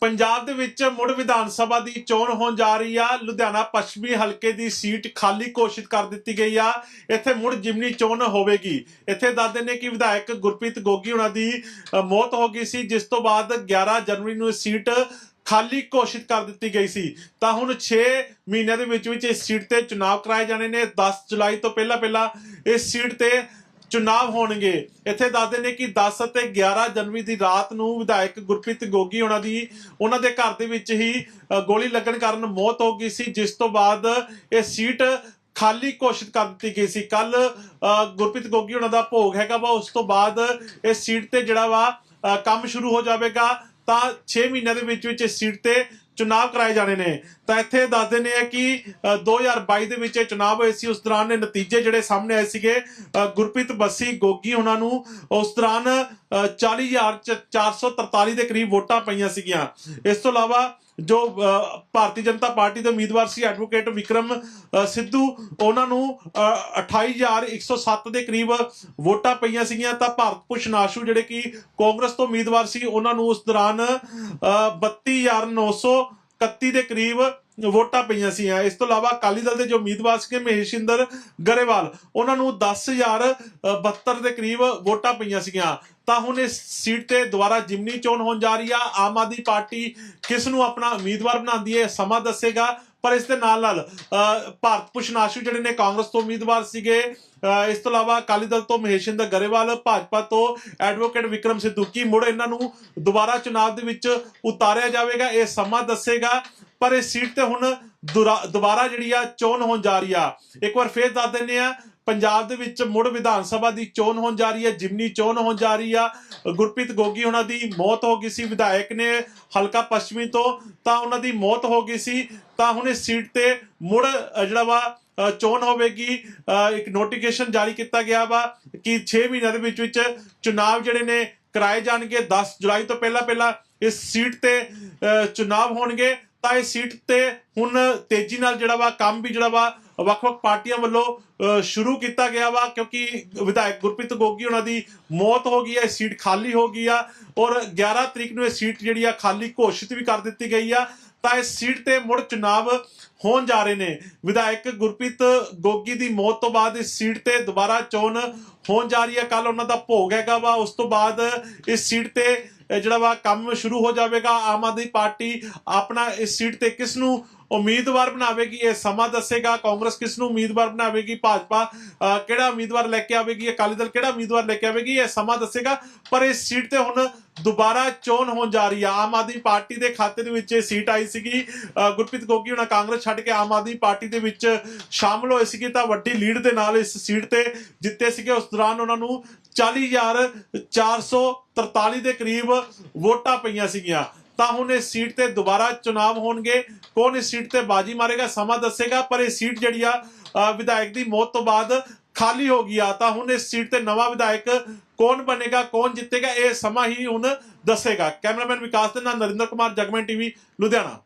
ਪੰਜਾਬ ਦੇ ਵਿੱਚ ਮੁੜ ਵਿਧਾਨ ਸਭਾ ਦੀ ਚੋਣ ਹੋਣ ਜਾ ਰਹੀ ਆ। ਲੁਧਿਆਣਾ ਪੱਛਮੀ ਹਲਕੇ ਦੀ ਸੀਟ ਖਾਲੀ ਘੋਸ਼ਿਤ ਕਰ ਦਿੱਤੀ ਗਈ ਆ। ਇੱਥੇ ਮੁੜ ਜਿਮਨੀ ਚੋਣ ਹੋਵੇਗੀ। ਇੱਥੇ ਦੱਸਦੇ ਨੇ ਕਿ ਵਿਧਾਇਕ ਗੁਰਪ੍ਰੀਤ ਗੋਗੀ ਉਹਨਾਂ ਦੀ ਮੌਤ ਹੋ ਗਈ ਸੀ, ਜਿਸ ਤੋਂ ਬਾਅਦ 11 ਜਨਵਰੀ ਨੂੰ ਇਹ ਸੀਟ ਖਾਲੀ ਘੋਸ਼ਿਤ ਕਰ ਦਿੱਤੀ ਗਈ ਸੀ। ਤਾਂ ਹੁਣ 6 ਮਹੀਨਿਆਂ ਦੇ ਵਿੱਚ ਵਿੱਚ ਇਸ ਸੀਟ ਤੇ ਚੁਣਾਵ ਕਰਾਏ ਜਾਣੇ ਨੇ। 10 ਜੁਲਾਈ ਤੋਂ ਪਹਿਲਾਂ ਪਹਿਲਾਂ ਇਸ ਸੀਟ ਤੇ ਚੁਣਾਵ ਹੋਣਗੇ। ਇੱਥੇ ਦੱਸਦੇ ਨੇ ਕਿ 10 ਅਤੇ 11 ਜਨਵਰੀ ਦੀ ਰਾਤ ਨੂੰ ਵਿਧਾਇਕ ਗੁਰਪ੍ਰੀਤ ਗੋਗੀ ਉਹਨਾਂ ਦੀ, ਉਹਨਾਂ ਦੇ ਘਰ ਦੇ ਵਿੱਚ ਹੀ ਗੋਲੀ ਲੱਗਣ ਕਾਰਨ ਮੌਤ ਹੋ ਗਈ ਸੀ, ਜਿਸ ਤੋਂ ਬਾਅਦ ਇਹ ਸੀਟ ਖਾਲੀ ਘੋਸ਼ਿਤ ਕਰ ਦਿੱਤੀ ਗਈ ਸੀ। ਕੱਲ ਗੁਰਪ੍ਰੀਤ ਗੋਗੀ ਉਹਨਾਂ ਦਾ ਭੋਗ ਹੈਗਾ ਵਾ, ਉਸ ਤੋਂ ਬਾਅਦ ਇਹ ਸੀਟ ਤੇ ਜਿਹੜਾ ਵਾ ਕੰਮ ਸ਼ੁਰੂ ਹੋ ਜਾਵੇਗਾ। ਤਾਂ 6 ਮਹੀਨਿਆਂ ਦੇ ਵਿੱਚ ਵਿੱਚ ਇਸ ਸੀਟ ਤੇ ਚੁਣਾਵ ਕਰਾਏ ਜਾਣੇ ਨੇ। ਤਾਂ ਇੱਥੇ ਦੱਸਦੇ ਨੇ ਕਿ ਅ, 2022 ਦੇ ਵਿੱਚ ਇਹ ਚੁਣਾਵ ਹੋਏ ਸੀ। ਉਸ ਦੌਰਾਨ ਇਹ ਨਤੀਜੇ ਜਿਹੜੇ ਸਾਹਮਣੇ ਆਏ ਸੀਗੇ। ਅ, ਗੁਰਪ੍ਰੀਤ ਬੱਸੀ ਗੋਗੀ ਉਹਨਾਂ ਨੂੰ ਉਸ ਦੌਰਾਨ 40443 ਦੇ ਕਰੀਬ ਵੋਟਾਂ ਪਈਆਂ ਸੀਗੀਆਂ। ਇਸ ਤੋਂ ਇਲਾਵਾ ਜੋ ਭਾਰਤੀ ਜਨਤਾ ਪਾਰਟੀ ਦੇ ਉਮੀਦਵਾਰ ਸੀ ਐਡਵੋਕੇਟ ਵਿਕਰਮ ਸਿੱਧੂ ਉਹਨਾਂ ਨੂੰ ਅ, 28107 ਦੇ ਕਰੀਬ ਵੋਟਾਂ ਪਈਆਂ ਸੀਗੀਆਂ। ਤਾਂ ਭਾਰਤ ਭੂਸ਼ਣ ਆਸ਼ੂ ਜਿਹੜੇ ਕਿ ਕਾਂਗਰਸ ਤੋਂ ਉਮੀਦਵਾਰ ਸੀ ਉਹਨਾਂ ਨੂੰ ਉਸ ਦੌਰਾਨ ਅ, 32931 ਦੇ ਕਰੀਬ ਵੋਟਾਂ ਪਈਆਂ ਸੀਆਂ ਇਸ ਤੋਂ ਇਲਾਵਾ ਅਕਾਲੀ ਦਲ ਦੇ ਜੋ ਉਮੀਦਵਾਰ ਸੀਗੇ ਮਹੇਸ਼ਿੰਦਰ ਗਰੇਵਾਲ ਉਹਨਾਂ ਨੂੰ 10072 ਦੇ ਕਰੀਬ ਵੋਟਾਂ ਪਈਆਂ ਸੀਗੀਆਂ। ਤਾਂ ਹੁਣ ਇਸ ਸੀਟ ਤੇ ਦੁਬਾਰਾ ਜਿਮਨੀ ਚੋਣ ਹੋਣ ਜਾ ਰਹੀ ਆ। ਆਮ ਆਦਮੀ ਪਾਰਟੀ ਕਿਸ ਨੂੰ ਆਪਣਾ ਉਮੀਦਵਾਰ ਬਣਾਉਂਦੀ ਹੈ ਸਮਾਂ ਦੱਸੇਗਾ। ਪਰ ਇਸ ਦੇ ਨਾਲ ਨਾਲ ਅ, ਭਾਰਤ ਭੂਸ਼ਣ ਆਸ਼ੂ ਜਿਹੜੇ ਨੇ ਕਾਂਗਰਸ ਤੋਂ ਉਮੀਦਵਾਰ ਸੀਗੇ ਅ, ਇਸ ਤੋਂ ਇਲਾਵਾ ਅਕਾਲੀ ਦਲ ਤੋਂ ਮਹੇਸ਼ਿੰਦਰ ਗਰੇਵਾਲ ਭਾਜਪਾ ਤੋਂ ਐਡਵੋਕੇਟ ਵਿਕਰਮ ਸਿੱਧੂ ਕੀ ਮੁੜ ਇਹਨਾਂ ਨੂੰ ਦੁਬਾਰਾ ਚੁਣਾਵ ਦੇ ਵਿੱਚ ਉਤਾਰਿਆ ਜਾਵੇਗਾ ਇਹ ਸਮਾਂ ਦੱਸੇਗਾ। ਪਰ ਇਹ ਸੀਟ ਤੇ ਹੁਣ ਦੁਰਾ- ਦੁਬਾਰਾ ਜਿਹੜੀ ਆ ਚੋਣ ਹੋਣ ਜਾ ਰਹੀ ਆ। ਇੱਕ ਵਾਰ ਫੇਰ ਦੱਸ ਦਿੰਨੇ ਆ, ਪੰਜਾਬ ਦੇ ਵਿੱਚ ਮੁੜ ਵਿਧਾਨ ਸਭਾ ਦੀ ਚੋਣ ਹੋਣ ਜਾ ਰਹੀ ਹੈ ਜਿਮਨੀ ਚੋਣ ਹੋਣ ਜਾ ਰਹੀ ਆ। ਗੁਰਪ੍ਰੀਤ ਗੋਗੀ ਉਹਨਾਂ ਦੀ ਮੌਤ ਹੋ ਗਈ ਸੀ, ਵਿਧਾਇਕ ਨੇ ਹਲਕਾ ਪੱਛਮੀ ਤੋਂ, ਤਾਂ ਉਹਨਾਂ ਦੀ ਮੌਤ ਹੋ ਗਈ ਸੀ। ਤਾਂ ਹੁਣ ਇਸ ਸੀਟ ਤੇ ਮੁੜ ਜਿਹੜਾ ਵਾ ਚੋਣ ਹੋਵੇਗੀ ਇੱਕ ਨੋਟੀਫਿਕੇਸ਼ਨ ਜਾਰੀ ਕੀਤਾ ਗਿਆ ਵਾ ਕਿ 6 ਮਹੀਨਿਆਂ ਦੇ ਵਿੱਚ ਵਿੱਚ ਚੁਣਾਵ ਜਿਹੜੇ ਨੇ ਕਰਾਏ ਜਾਣਗੇ। 10 ਜੁਲਾਈ ਤੋਂ ਪਹਿਲਾਂ ਪਹਿਲਾਂ ਇਸ ਸੀਟ ਤੇ ਚੁਣਾਵ ਹੋਣਗੇ। ਤਾਂ ਇਸ ਸੀਟ ਤੇ ਹੁਣ ਤੇਜ਼ੀ ਨਾਲ ਜਿਹੜਾ ਵਾ ਕੰਮ ਵੀ ਜਿਹੜਾ ਵਾ ਵੱਖ-ਵੱਖ ਪਾਰਟੀਆਂ ਵੱਲੋਂ ਸ਼ੁਰੂ ਕੀਤਾ ਗਿਆ ਵਾ, ਕਿਉਂਕਿ ਵਿਧਾਇਕ ਗੁਰਪ੍ਰੀਤ ਗੋਗੀ ਉਹਨਾਂ ਦੀ ਮੌਤ ਹੋ ਗਈ ਹੈ, ਇਹ ਸੀਟ ਖਾਲੀ ਹੋ ਗਈ ਆ, ਔਰ 11 ਤਰੀਕ ਨੂੰ ਇਹ ਸੀਟ ਜਿਹੜੀ ਆ ਖਾਲੀ ਘੋਸ਼ਿਤ ਵੀ ਕਰ ਦਿੱਤੀ ਗਈ ਆ। ਤਾਂ ਇਸ ਸੀਟ ਤੇ ਮੁੜ ਚੁਣਾਵ ਹੋਣ ਜਾ ਰਹੇ ਨੇ। ਵਿਧਾਇਕ ਗੁਰਪ੍ਰੀਤ ਗੋਗੀ ਦੀ ਮੌਤ ਤੋਂ ਬਾਅਦ ਇਸ ਸੀਟ ਤੇ ਦੁਬਾਰਾ ਚੋਣ ਹੋਣ ਜਾ ਰਹੀ ਹੈ। ਕੱਲ ਉਹਨਾਂ ਦਾ ਭੋਗ ਹੈਗਾ ਵਾ। ਉਸ ਤੋਂ ਬਾਅਦ ਇਸ ਸੀਟ ਤੇ ਜਿਹੜਾ ਵਾ ਕੰਮ ਸ਼ੁਰੂ ਹੋ ਜਾਵੇਗਾ, ਆਮ ਆਦਮੀ ਪਾਰਟੀ ਆਪਣਾ ਇਸ ਸੀਟ ਤੇ ਕਿਸ ਨੂੰ ਉਮੀਦਵਾਰ ਬਣਾਵੇਗੀ, ਇਹ ਸਮਾਂ ਦੱਸੇਗਾ। ਕਾਂਗਰਸ ਕਿਸ ਨੂੰ ਉਮੀਦਵਾਰ ਬਣਾਵੇਗੀ? ਭਾਜਪਾ ਕਿਹੜਾ ਉਮੀਦਵਾਰ ਲੈ ਕੇ ਆਵੇਗੀ? ਅਕਾਲੀ ਦਲ ਕਿਹੜਾ ਉਮੀਦਵਾਰ ਲੈ ਕੇ ਆਵੇਗੀ? ਇਹ ਸਮਾਂ ਦੱਸੇਗਾ। ਪਰ ਇਸ ਸੀਟ ਤੇ ਹੁਣ ਦੁਬਾਰਾ ਚੋਣ ਹੋਣ ਜਾ ਰਹੀ ਆ। ਆਮ ਆਦਮੀ ਪਾਰਟੀ ਦੇ ਖਾਤੇ ਦੇ ਵਿੱਚ ਇਹ ਸੀਟ ਆਈ ਸੀਗੀ। ਗੁਰਪ੍ਰੀਤ ਗੋਗੀ ਉਹਨਾਂ ਕਾਂਗਰਸ ਛੱਡ ਕੇ ਆਮ ਆਦਮੀ ਪਾਰਟੀ ਦੇ ਵਿੱਚ ਸ਼ਾਮਲ ਹੋਏ ਸੀਗੇ ਤਾਂ ਵੱਡੀ ਲੀਡ ਦੇ ਨਾਲ ਇਸ ਸੀਟ ਤੇ ਜਿੱਤੇ ਸੀਗੇ। ਉਸ ਦੌਰਾਨ ਉਹਨਾਂ ਨੂੰ 40443 ਦੇ ਕਰੀਬ ਵੋਟਾਂ ਪਈਆਂ ਸੀਗੀਆਂ। ਤਾਂ ਹੁਣ ਇਸ ਸੀਟ ਤੇ ਦੁਬਾਰਾ ਚੁਣਾਵ ਹੋਣਗੇ। ਕੌਣ ਇਸ ਸੀਟ ਤੇ ਬਾਜੀ ਮਾਰੇਗਾ, ਸਮਾਂ ਦੱਸੇਗਾ, ਪਰ ਇਹ ਸੀਟ ਜਿਹੜੀ ਆ ਵਿਧਾਇਕ ਦੀ ਮੌਤ ਤੋਂ ਬਾਅਦ ਖਾਲੀ ਹੋ ਗਈ ਆ। ਤਾਂ ਹੁਣ ਇਸ ਸੀਟ ਤੇ ਨਵਾਂ ਵਿਧਾਇਕ ਕੌਣ ਬਣੇਗਾ, ਕੌਣ ਜਿੱਤੇਗਾ, ਇਹ ਸਮਾਂ ਹੀ ਹੁਣ ਦੱਸੇਗਾ। ਕੈਮਰਾਮੈਨ ਵਿਕਾਸ ਦੇ ਨਾਲ ਨਰਿੰਦਰ ਕੁਮਾਰ, ਜਗਮਨ ਟੀਵੀ, ਲੁਧਿਆਣਾ।